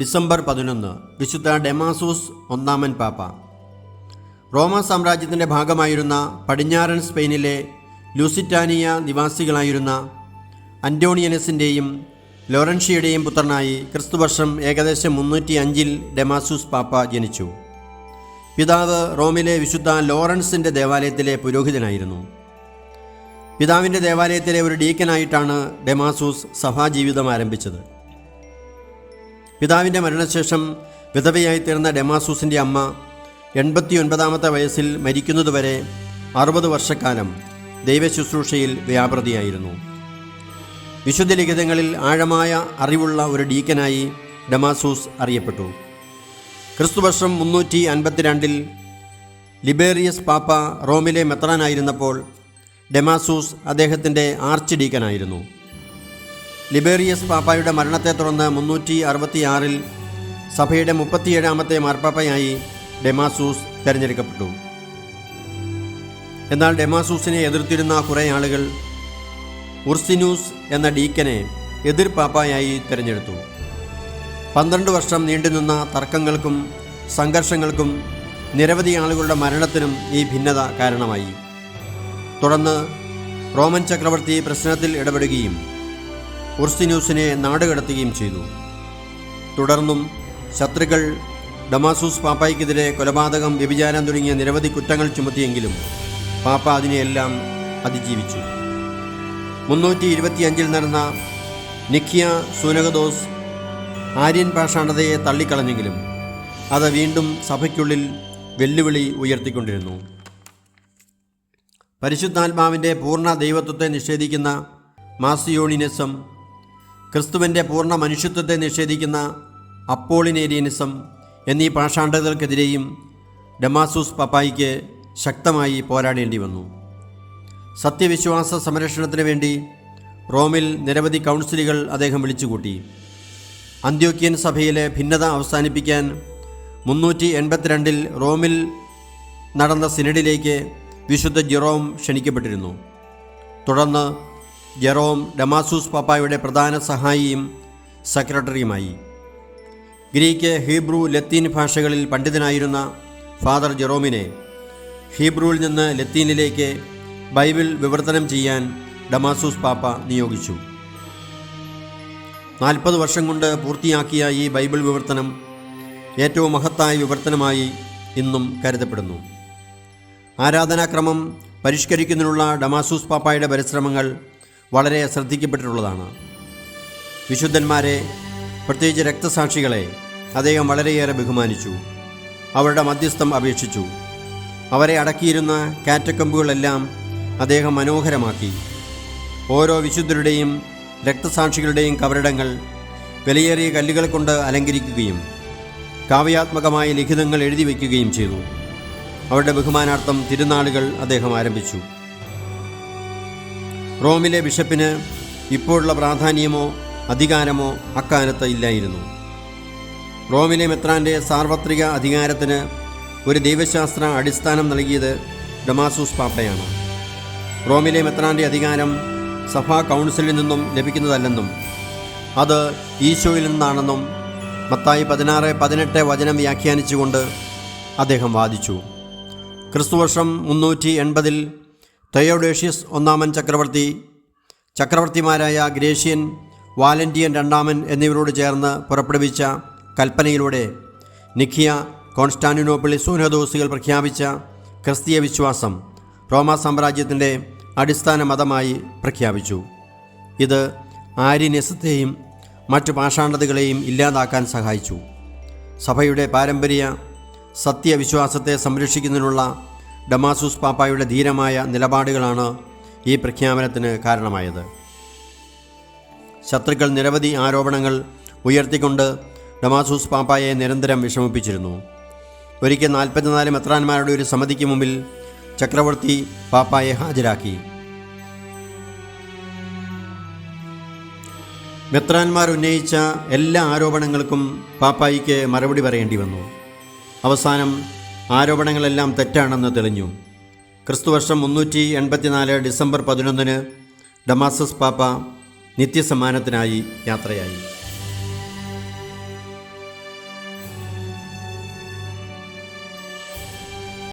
December പതിനൊന്ന് വിശുദ്ധ ഡെമാസൂസ് ഒന്നാമൻ പാപ്പ. റോമ സാമ്രാജ്യത്തിന്റെ ഭാഗമായിരുന്ന പടിഞ്ഞാറൻ സ്പെയിനിലെ ലൂസിറ്റാനിയ നിവാസികളായിരുന്ന അന്റോണിയനസിന്റെയും ലോറൻഷിയുടെയും പുത്രനായി ക്രിസ്തുവർഷം ഏകദേശം മുന്നൂറ്റി അഞ്ചിൽ ഡെമാസൂസ് പാപ്പ ജനിച്ചു. പിതാവ് റോമിലെ വിശുദ്ധ ലോറൻസിന്റെ ദേവാലയത്തിലെ പുരോഹിതനായിരുന്നു. പിതാവിന്റെ ദേവാലയത്തിലെ ഒരു ഡീക്കനായിട്ടാണ് ഡെമാസൂസ് സഭാജീവിതം ആരംഭിച്ചത്. പിതാവിന്റെ മരണശേഷം വിധവയായി തീർന്ന ഡെമാസൂസിന്റെ അമ്മ എൺപത്തി ഒൻപതാമത്തെ വയസ്സിൽ മരിക്കുന്നതുവരെ അറുപത് വർഷക്കാലം ദൈവശുശ്രൂഷയിൽ വ്യാപൃതിയായിരുന്നു. വിശുദ്ധ ലിഖിതങ്ങളിൽ ആഴമായ അറിവുള്ള ഒരു ഡീക്കനായി ഡെമാസൂസ് അറിയപ്പെട്ടു. ക്രിസ്തുവർഷം മുന്നൂറ്റി അൻപത്തിരണ്ടിൽ ലിബേറിയസ് പാപ്പ റോമിലെ മെത്രാനായിരുന്നപ്പോൾ ഡെമാസൂസ് അദ്ദേഹത്തിന്റെ ആർച്ച് ഡീക്കനായിരുന്നു. ലിബേറിയസ് പാപ്പായുടെ മരണത്തെ തുടർന്ന് മുന്നൂറ്റി അറുപത്തിയാറിൽ സഭയുടെ മുപ്പത്തിയേഴാമത്തെ മാർപ്പാപ്പയായി ഡെമാസൂസ് തിരഞ്ഞെടുക്കപ്പെട്ടു. എന്നാൽ ഡെമാസൂസിനെ എതിർത്തിരുന്ന കുറേ ആളുകൾ ഉർസിനൂസ് എന്ന ഡീക്കനെ എതിർ പാപ്പായായി തിരഞ്ഞെടുത്തു. പന്ത്രണ്ട് വർഷം നീണ്ടുനിന്ന തർക്കങ്ങൾക്കും സംഘർഷങ്ങൾക്കും നിരവധി ആളുകളുടെ മരണത്തിനും ഈ ഭിന്നത കാരണമായി. തുടർന്ന് റോമൻ ചക്രവർത്തി പ്രശ്നത്തിൽ ഇടപെടുകയും ഉർസിന്യൂസിനെ നാടുകടത്തുകയും ചെയ്തു. തുടർന്നും ശത്രുക്കൾ ഡമാസൂസ് പാപ്പായ്ക്കെതിരെ കൊലപാതകം വ്യഭിചാരം തുടങ്ങിയ നിരവധി കുറ്റങ്ങൾ ചുമത്തിയെങ്കിലും പാപ്പ അതിനെയെല്ലാം അതിജീവിച്ചു. മുന്നൂറ്റി ഇരുപത്തിയഞ്ചിൽ നടന്ന നിഖിയ സൂനകദോസ് ആര്യൻ പാഷാണതയെ തള്ളിക്കളഞ്ഞെങ്കിലും അത് വീണ്ടും സഭയ്ക്കുള്ളിൽ വെല്ലുവിളി ഉയർത്തിക്കൊണ്ടിരുന്നു. പരിശുദ്ധാത്മാവിന്റെ പൂർണ ദൈവത്വത്തെ നിഷേധിക്കുന്ന മാസിയോണിനിസം ക്രിസ്തുവിന്റെ പൂർണ മനുഷ്യത്വത്തെ നിഷേധിക്കുന്ന അപ്പോളിനേരിയനിസം എന്നീ പാഷാണ്ഡതകൾക്കെതിരെയും ഡമാസൂസ് പപ്പായിക്ക് ശക്തമായി പോരാടേണ്ടി വന്നു. സത്യവിശ്വാസ സംരക്ഷണത്തിന് വേണ്ടി റോമിൽ നിരവധി കൗൺസിലുകൾ അദ്ദേഹം വിളിച്ചുകൂട്ടി. അന്ത്യോക്യൻ സഭയിലെ ഭിന്നത അവസാനിപ്പിക്കാൻ മുന്നൂറ്റി എൺപത്തിരണ്ടിൽ റോമിൽ നടന്ന സിനഡിലേക്ക് വിശുദ്ധ ജിറോം ക്ഷണിക്കപ്പെട്ടിരുന്നു. തുടർന്ന് ജെറോം ഡമാസൂസ് പാപ്പായുടെ പ്രധാന സഹായിയും സെക്രട്ടറിയുമായി. ഗ്രീക്ക് ഹീബ്രു ലത്തീൻ ഭാഷകളിൽ പണ്ഡിതനായിരുന്ന ഫാദർ ജെറോമിനെ ഹീബ്രുവിൽ നിന്ന് ലത്തീനിലേക്ക് ബൈബിൾ വിവർത്തനം ചെയ്യാൻ ഡമാസൂസ് പാപ്പ നിയോഗിച്ചു. നാൽപ്പത് വർഷം കൊണ്ട് പൂർത്തിയാക്കിയ ഈ ബൈബിൾ വിവർത്തനം ഏറ്റവും മഹത്തായ വിവർത്തനമായി ഇന്നും കരുതപ്പെടുന്നു. ആരാധനാക്രമം പരിഷ്കരിക്കുന്നതിനുള്ള ഡമാസൂസ് പാപ്പായുടെ പരിശ്രമങ്ങൾ വളരെ ശ്രദ്ധിക്കപ്പെട്ടിട്ടുള്ളതാണ്. വിശുദ്ധന്മാരെ പ്രത്യേകിച്ച് രക്തസാക്ഷികളെ അദ്ദേഹം വളരെയേറെ ബഹുമാനിച്ചു. അവരുടെ മധ്യസ്ഥം അപേക്ഷിച്ചു. അവരെ അടക്കിയിരുന്ന കാറ്റക്കമ്പുകളെല്ലാം അദ്ദേഹം മനോഹരമാക്കി. ഓരോ വിശുദ്ധരുടെയും രക്തസാക്ഷികളുടെയും കവറിടങ്ങൾ വിലയേറിയ കല്ലുകൾ കൊണ്ട് അലങ്കരിക്കുകയും കാവ്യാത്മകമായ ലിഖിതങ്ങൾ എഴുതി വയ്ക്കുകയും ചെയ്തു. അവരുടെ ബഹുമാനാർത്ഥം തിരുനാളുകൾ അദ്ദേഹം ആരംഭിച്ചു. റോമിലെ ബിഷപ്പിന് ഇപ്പോഴുള്ള പ്രാധാന്യമോ അധികാരമോ അക്കാലത്ത് ഇല്ലായിരുന്നു. റോമിലെ മെത്രാന്റെ സാർവത്രിക അധികാരത്തിന് ഒരു ദൈവശാസ്ത്ര അടിസ്ഥാനം നൽകിയത് ഡമാസൂസ് പാപ്പയാണ്. റോമിലെ മെത്രാന്റെ അധികാരം സഭാ കൗൺസിലിൽ നിന്നും ലഭിക്കുന്നതല്ലെന്നും അത് ഈശോയിൽ നിന്നാണെന്നും മത്തായി പതിനാറ് പതിനെട്ട് വചനം വ്യാഖ്യാനിച്ചുകൊണ്ട് അദ്ദേഹം വാദിച്ചു. ക്രിസ്തുവർഷം മുന്നൂറ്റി എൺപതിൽ തയോഡേഷ്യസ് ഒന്നാമൻ ചക്രവർത്തി ചക്രവർത്തിമാരായ ഗ്രേഷ്യൻ വാലന്റിയൻ രണ്ടാമൻ എന്നിവരോട് ചേർന്ന് പുറപ്പെടുവിച്ച കൽപ്പനയിലൂടെ നിഖിയ കോൺസ്റ്റാന്റിനോപ്പിളി സൂനദോസികൾ പ്രഖ്യാപിച്ച ക്രിസ്തീയ വിശ്വാസം റോമ സാമ്രാജ്യത്തിന്റെ അടിസ്ഥാന മതമായി പ്രഖ്യാപിച്ചു. ഇത് ആര്യനസത്തെയും മറ്റു പാഷാണ്ഡതകളെയും ഇല്ലാതാക്കാൻ സഹായിച്ചു. സഭയുടെ പാരമ്പര്യ സത്യവിശ്വാസത്തെ സംരക്ഷിക്കുന്നതിനുള്ള ഡമാസൂസ് പാപ്പായുടെ ധീരമായ നിലപാടുകളാണ് ഈ പ്രഖ്യാപനത്തിന് കാരണമായത്. ശത്രുക്കൾ നിരവധി ആരോപണങ്ങൾ ഉയർത്തിക്കൊണ്ട് ഡമാസൂസ് പാപ്പായെ നിരന്തരം വിഷമിപ്പിച്ചിരുന്നു. ഒരിക്കൽ നാൽപ്പത്തിനാല് മെത്രാന്മാരുടെ ഒരു സമിതിക്ക് മുമ്പിൽ ചക്രവർത്തി പാപ്പായെ ഹാജരാക്കി. മെത്രാന്മാർ ഉന്നയിച്ച എല്ലാ ആരോപണങ്ങൾക്കും പാപ്പായിക്ക് മറുപടി പറയേണ്ടി വന്നു. അവസാനം ആരോപണങ്ങളെല്ലാം തെറ്റാണെന്ന് തെളിഞ്ഞു. ക്രിസ്തുവർഷം മുന്നൂറ്റി എൺപത്തിനാല് ഡിസംബർ പതിനൊന്നിന് ഡമാസസ് പാപ്പ നിത്യസമ്മാനത്തിനായി യാത്രയായി.